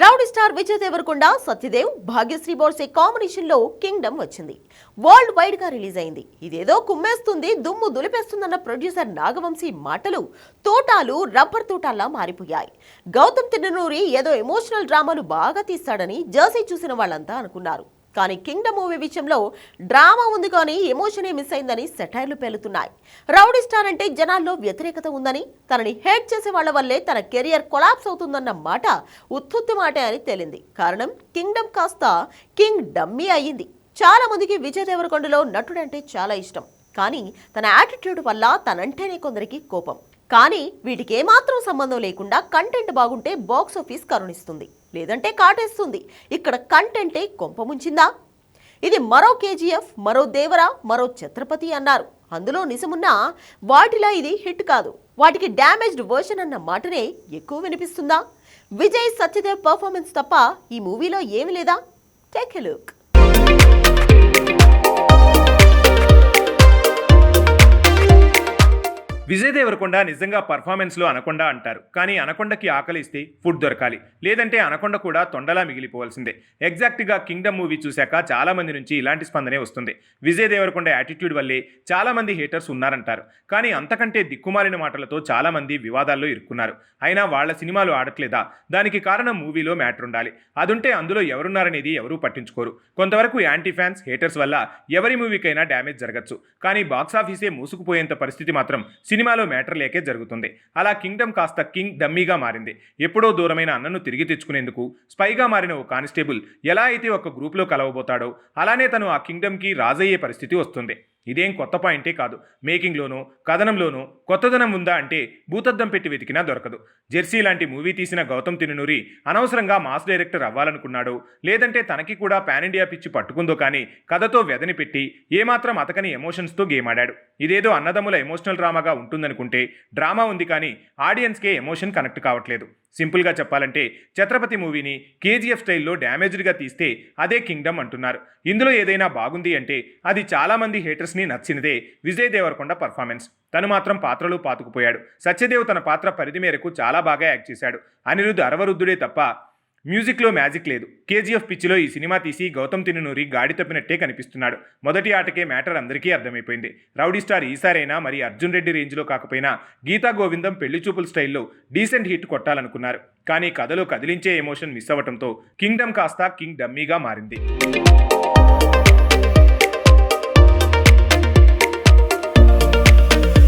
Rowdy star Vijay Deverakonda Satyadev Bhagyashri Borse కాంబినేషన్లో Kingdom వచ్చింది. World వైడ్గా రిలీజ్ అయింది. ఇదేదో కుమ్మేస్తుంది దుమ్ము దులిపేస్తుందన్న ప్రొడ్యూసర్ నాగవంశీ మాటలు తోటాలు రబ్బర్ తోటాల్లా మారిపోయాయి. గౌతమ్ తిన్ననూరి ఏదో ఎమోషనల్ డ్రామాలు బాగా తీస్తాడని జర్సీ చూసిన వాళ్ళంతా అనుకున్నారు. కానీ కింగ్డమ్ మూవీ విషయంలో డ్రామా ఉంది కానీ ఎమోషనే మిస్ అయిందని సెటైర్లు పేలుతున్నాయి. రౌడీ స్టార్ అంటే జనాల్లో వ్యతిరేకత ఉందని తనని హేట్ చేసే వాళ్ళ వల్లే తన కెరియర్ కొలాప్స్ అవుతుందన్న మాట ఉత్తుత్తి మాటే అని తేలింది. కారణం కింగ్డమ్ కాస్త కింగ్ డమ్మీ అయ్యింది. చాలా మందికి విజయ్ దేవరకొండలో నటుడంటే చాలా ఇష్టం. కానీ తన యాటిట్యూడ్ వల్ల తనంటేనే కొందరికి కోపం. కానీ వీటికి ఏమాత్రం సంబంధం లేకుండా కంటెంట్ బాగుంటే బాక్స్ ఆఫీస్ కరుణిస్తుంది. లేదంటే కాటేస్తుంది. ఇక్కడ కంటెంటే కొంప ముంచిందా? ఇది మరో కేజీఎఫ్ మరో దేవరా మరో ఛత్రపతి అన్నారు. అందులో నిజమున్నా వాటిలో ఇది హిట్ కాదు. వాటికి డ్యామేజ్డ్ వర్షన్ అన్న మాటనే ఎక్కువ వినిపిస్తుందా? విజయ్ సత్యదేవ్ పర్ఫార్మెన్స్ తప్ప ఈ మూవీలో ఏమి లేదా? Take a look Vijay Deverakonda నిజంగా పర్ఫార్మెన్స్లో అనకొండ అంటారు. కానీ అనకొండకి ఆకలిస్తే ఫుడ్ దొరకాలి. లేదంటే అనకొండ కూడా తొండలా మిగిలిపోవాల్సిందే. ఎగ్జాక్ట్గా కింగ్డమ్ మూవీ చూశాక చాలా మంది నుంచి ఇలాంటి స్పందనే వస్తుంది. విజయ్ దేవరకొండ యాటిట్యూడ్ వల్లే చాలామంది హేటర్స్ ఉన్నారంటారు. కానీ అంతకంటే దిక్కుమాలిన మాటలతో చాలామంది వివాదాల్లో ఇరుక్కున్నారు. అయినా వాళ్ళ సినిమాలు ఆడట్లేదా? దానికి కారణం మూవీలో మ్యాటర్ ఉండాలి. అదుంటే అందులో ఎవరున్నారనేది ఎవరూ పట్టించుకోరు. కొంతవరకు యాంటీ ఫ్యాన్స్ హేటర్స్ వల్ల ఎవరి మూవీకైనా డ్యామేజ్ జరగచ్చు. కానీ బాక్సాఫీసే మూసుకుపోయేంత పరిస్థితి మాత్రం సినిమా సినిమాలో మ్యాటర్ లేకే జరుగుతుంది. అలా కింగ్డమ్ కాస్త కింగ్ డమ్మీగా మారింది. ఎప్పుడో దూరమైన అన్నను తిరిగి తెచ్చుకునేందుకు స్పైగా మారిన ఓ కానిస్టేబుల్ ఎలా అయితే ఒక గ్రూప్లో కలవబోతాడో అలానే తను ఆ కింగ్డమ్కి రాజయ్యే పరిస్థితి వస్తుంది. ఇదేం కొత్త పాయింటే కాదు. మేకింగ్లోనూ కథనంలోనూ కొత్తదనం ఉందా అంటే భూతద్దం పెట్టి వెతికినా దొరకదు. జెర్సీ లాంటి మూవీ తీసిన గౌతమ్ తినునూరి అనవసరంగా మాస్ డైరెక్టర్ అవ్వాలనుకున్నాడు లేదంటే తనకి కూడా పాన్ ఇండియా పిచ్చి పట్టుకుందో కానీ కథతో వెదని పెట్టి ఏమాత్రం అతకని ఎమోషన్స్తో గేమ్ ఆడాడు. ఇదేదో అన్నదమ్ముల ఎమోషనల్ డ్రామాగా ఉంటుందనుకుంటే డ్రామా ఉంది కానీ ఆడియన్స్కే ఎమోషన్ కనెక్ట్ కావట్లేదు. సింపుల్గా చెప్పాలంటే ఛత్రపతి మూవీని కేజీఎఫ్ స్టైల్లో డ్యామేజ్డ్గా తీస్తే అదే కింగ్డమ్ అంటున్నారు. ఇందులో ఏదైనా బాగుంది అంటే అది చాలామంది హేటర్స్ని నచ్చినదే విజయ్ దేవరకొండ పర్ఫార్మెన్స్. తను మాత్రం పాత్రలు పాతుకుపోయాడు. సత్యదేవ్ తన పాత్ర పరిధి మేరకు చాలా బాగా యాక్ట్ చేశాడు. అనిరుద్ధ్ అరవరుద్ధుడే తప్ప మ్యూజిక్లో మ్యాజిక్ లేదు. కేజీఎఫ్ పిచ్చిలో ఈ సినిమా తీసి గౌతమ్ తినునూరి గాడి తప్పినట్టే కనిపిస్తున్నాడు మొదటి ఆటకే మ్యాటర్ అందరికీ అర్థమైపోయింది. రౌడీ స్టార్ ఈసారైనా మరి అర్జున్ రెడ్డి రేంజ్లో కాకపోయినా గీతా గోవిందం పెళ్ళి చూపుల స్టైల్లో డీసెంట్ హిట్ కొట్టాలనుకున్నారు. కానీ కథలో కదిలించే ఎమోషన్ మిస్ అవ్వడంతో కింగ్డమ్ కాస్త కింగ్ డమ్మీగా మారింది.